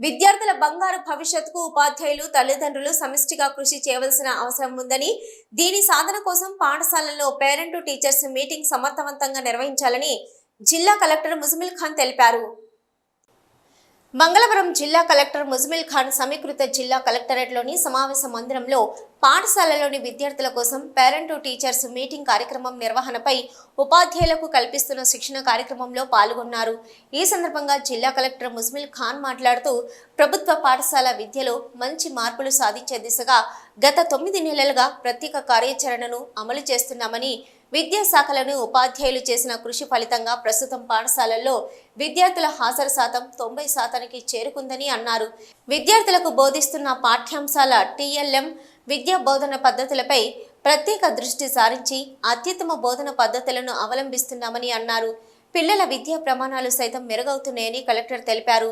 విద్యార్థుల బంగారు భవిష్యత్తుకు ఉపాధ్యాయులు తల్లిదండ్రులు సమిష్టిగా కృషి చేయవలసిన అవసరం ఉందని దీని సాధన కోసం పాఠశాలల్లో పేరెంట్ టీచర్స్ మీటింగ్ సమర్థవంతంగా నిర్వహించాలని జిల్లా కలెక్టర్ ముజమిల్ ఖాన్ తెలిపారు. మంగళవారం జిల్లా కలెక్టర్ ముజ్మిల్ ఖాన్ సమీకృత జిల్లా కలెక్టరేట్లోని సమావేశ మందిరంలో పాఠశాలలోని విద్యార్థుల కోసం పేరెంట్ టీచర్స్ మీటింగ్ కార్యక్రమం నిర్వహణపై ఉపాధ్యాయులకు కల్పిస్తున్న శిక్షణ కార్యక్రమంలో పాల్గొన్నారు. ఈ సందర్భంగా జిల్లా కలెక్టర్ ముస్మిల్ ఖాన్ మాట్లాడుతూ ప్రభుత్వ పాఠశాల విద్యలో మంచి మార్పులు సాధించే దిశగా గత తొమ్మిది నెలలుగా ప్రత్యేక కార్యాచరణను అమలు చేస్తున్నామని విద్యాశాఖలను ఉపాధ్యాయులు చేసిన కృషి ఫలితంగా ప్రస్తుతం పాఠశాలల్లో విద్యార్థుల హాజరు శాతం తొంభై శాతానికి చేరుకుందని అన్నారు. విద్యార్థులకు బోధిస్తున్న పాఠ్యాంశాల టీఎల్ఎం విద్యా బోధన పద్ధతులపై ప్రత్యేక దృష్టి సారించి అత్యుత్తమ బోధన పద్ధతులను అవలంబిస్తున్నామని అన్నారు. పిల్లల విద్యా ప్రమాణాలు సైతం మెరుగవుతున్నాయని కలెక్టర్ తెలిపారు.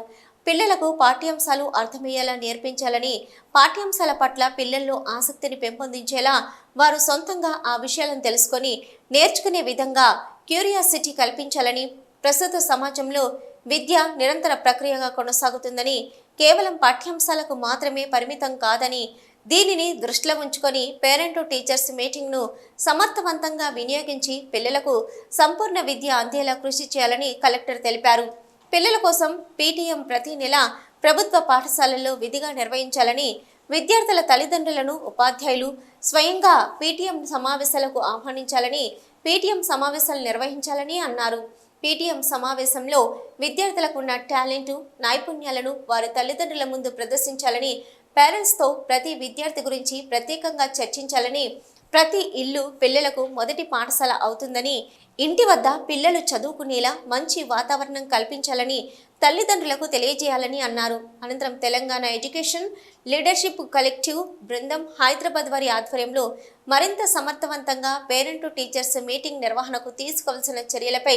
పిల్లలకు పాఠ్యాంశాలు అర్థమయ్యేలా నేర్పించాలని పాఠ్యాంశాల పట్ల పిల్లల్లో ఆసక్తిని పెంపొందించేలా వారు సొంతంగా ఆ విషయాలను తెలుసుకొని నేర్చుకునే విధంగా క్యూరియాసిటీ కల్పించాలని ప్రస్తుత సమాజంలో విద్య నిరంతర ప్రక్రియగా కొనసాగుతుందని కేవలం పాఠ్యాంశాలకు మాత్రమే పరిమితం కాదని దీనిని దృష్టిలో ఉంచుకొని పేరెంట్ టీచర్స్ మీటింగ్ను సమర్థవంతంగా వినియోగించి పిల్లలకు సంపూర్ణ విద్య అందేలా కృషి చేయాలని కలెక్టర్ తెలిపారు. పిల్లల కోసం పీటీఎం ప్రతి నెల ప్రభుత్వ పాఠశాలల్లో విధిగా నిర్వహించాలని విద్యార్థుల తల్లిదండ్రులను ఉపాధ్యాయులు స్వయంగా పీటీఎం సమావేశాలకు ఆహ్వానించాలని పీటీఎం సమావేశాలు నిర్వహించాలని అన్నారు. పీటీఎం సమావేశంలో విద్యార్థులకున్న టాలెంట్ నైపుణ్యాలను వారి తల్లిదండ్రుల ముందు ప్రదర్శించాలని పేరెంట్స్తో ప్రతి విద్యార్థి గురించి ప్రత్యేకంగా చర్చించాలని ప్రతి ఇల్లు పిల్లలకు మొదటి పాఠశాల అవుతుందని ఇంటి వద్ద పిల్లలు చదువుకునేలా మంచి వాతావరణం కల్పించాలని తల్లిదండ్రులకు తెలియజేయాలని అన్నారు. అనంతరం తెలంగాణ ఎడ్యుకేషన్ లీడర్షిప్ కలెక్టివ్ బృందం హైదరాబాద్ వారి ఆధ్వర్యంలో మరింత సమర్థవంతంగా పేరెంట్ టీచర్స్ మీటింగ్ నిర్వహణకు తీసుకోవాల్సిన చర్యలపై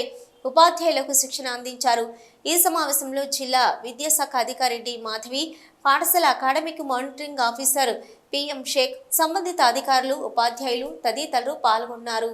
ఉపాధ్యాయులకు శిక్షణ అందించారు. ఈ సమావేశంలో జిల్లా విద్యాశాఖ అధికారి డి. మాధవి పాఠశాల academic monitoring officer PM Shaik సంబంధిత అధికారులు ఉపాధ్యాయులు తదితరులు పాల్గొన్నారు.